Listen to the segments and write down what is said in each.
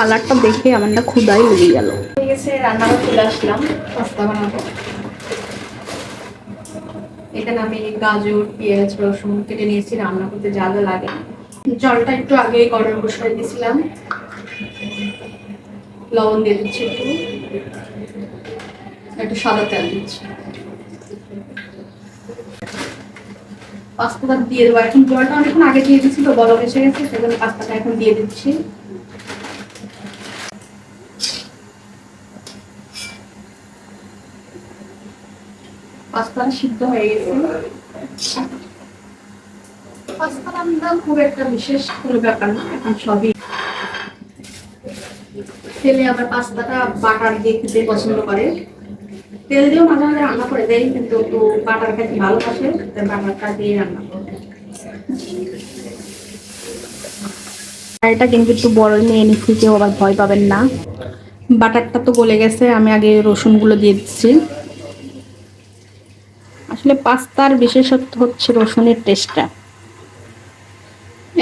কালারটা দেখে আমার না ক্ষুদাই লেগে গেল। ঠিক আছে চলে আসলাম এখানে আমি গাজর, পেঁয়াজ, রসুন কেটে নিয়েছি, রান্না করতে যা যা লাগে। জলটা একটু আগে গরম বসাই দিয়েছিলাম। লবণ দিয়ে দিচ্ছি একটু। একটু সাদা তেল দিচ্ছি। পাস্তাটা দিয়ে দেবো। এখন জলটা অনেকক্ষণ আগে দিয়ে দিচ্ছি তো বরফ এসে গেছে, সেজন্য পাস্তাটা এখন দিয়ে দিচ্ছি। পাস্তা সিদ্ধ হয়ে গেছে। পাস্তা রান্না খুব একটা বিশেষ কোনো ব্যাপার না, এখন সবই তেলে আবার পাস্তাটা বাটার দিয়ে খেতে পছন্দ করে। তেল দিয়েও মাঝে মাঝে রান্না করে দেয় কিন্তু একটু বাটার খেতে ভালোবাসে বাটারটা দিয়ে রান্না করে। এটা কিন্তু একটু বড় নিয়ে নিচ্ছি, কেউ আবার ভয় পাবেন না। বাটারটা তো গলে গেছে, আমি আগে রসুনগুলো দিয়ে দিচ্ছি। আসলে পাস্তার বিশেষত্ব হচ্ছে রসুনের টেস্টটা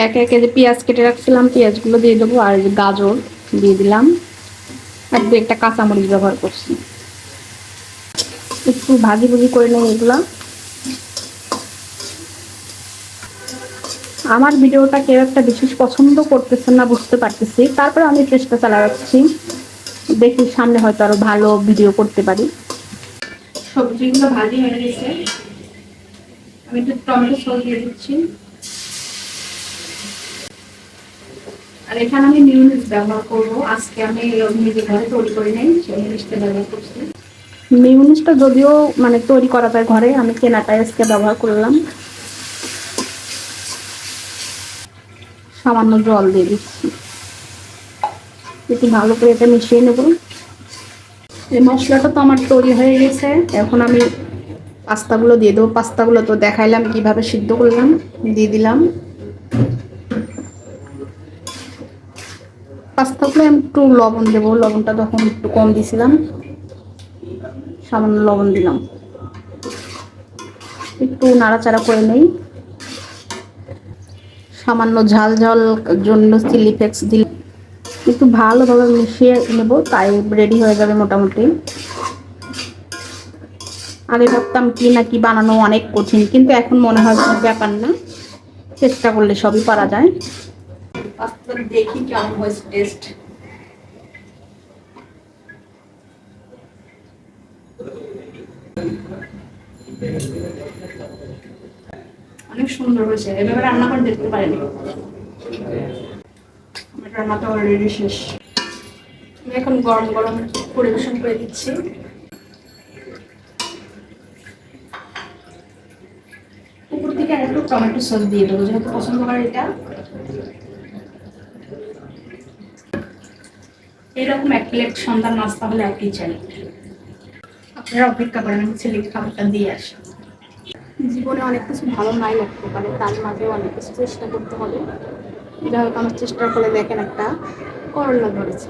একে একে যে পেঁয়াজ কেটে রাখছিলাম, পেঁয়াজগুলো দিয়ে দেবো আর গাজর দিয়ে দিলাম। আর দু একটা কাঁচামরিচ ব্যবহার করছি। একটু ভাজি ভুজি করে নেই এগুলো। আমার ভিডিওটা কেউ একটা বিশেষ পছন্দ করতেছে না বুঝতে পারতেছি। তারপরে আমি চেষ্টা চালা রাখছি দেখি সামনে হয়তো আরও ভালো ভিডিও করতে পারি। সবজিগুলো ভাজি হয়ে গেছে। আমি একটু টমেটো সস দিয়ে দিচ্ছি। আর এখানে আমি মিউনিস ব্যবহার করব। আজকে আমি নিজে ঘরে তৈরি করে নেই, সেই জিনিসটা ব্যবহার করছি। মিউনিসটা যদিও মানে তৈরি করা যায় ঘরে, আমি কেনাটা আজকে ব্যবহার করলাম। সামান্য জল দিয়ে দিচ্ছি। একটু ভালো করে এটা মিশিয়ে নেব। এই মশলাটা তো আমার তৈরি হয়ে গেছে। এখন আমি পাস্তাগুলো দিয়ে দেবো। পাস্তাগুলো তো দেখাইলাম, কীভাবে সিদ্ধ করলাম, দিয়ে দিলাম। পাস্তাগুলো একটু লবণ দেবো। লবণটা তখন একটু কম দিয়েছিলাম সামান্য লবণ দিলাম। একটু নাড়াচাড়া করে নেই। সামান্য ঝাল ঝাল জন্য চিলি ফ্লেক্স দিলে একটু ভালোভাবে মিশিয়ে নেব, তাই রেডি হয়ে যাবে মোটামুটি। আগে ভাবতাম কি না কি বানানো অনেক কঠিন, কিন্তু এখন মনে হয় কোনো ব্যাপার না। চেষ্টা করলে সবই পারা যায়। দেখি কেমন হয়েছে টেস্ট অনেক সুন্দর হয়েছে, এভাবে রান্না করে দেখতে পারেনি। রান্নাটা অলরেডি শেষ। আমি এখন গরম গরম পরিবেশন করে দিচ্ছি। উপর থেকে আর একটু টমেটো সস দিয়ে দেবো, যেহেতু পছন্দ করে এটা। এরকম এক প্লেট সন্ধ্যার নাস্তা হলে কি চাই? আপনারা অপেক্ষা করেন, আমি ছেলেকে খাবারটা দিয়ে আসি। জীবনে অনেক কিছু ভালো নাই লাগতে পারে, তার মাঝে অনেক কিছু চেষ্টা করতে হবে। যাই হোক আমার চেষ্টার ফলে দেখেন একটা করোনা ধরেছে।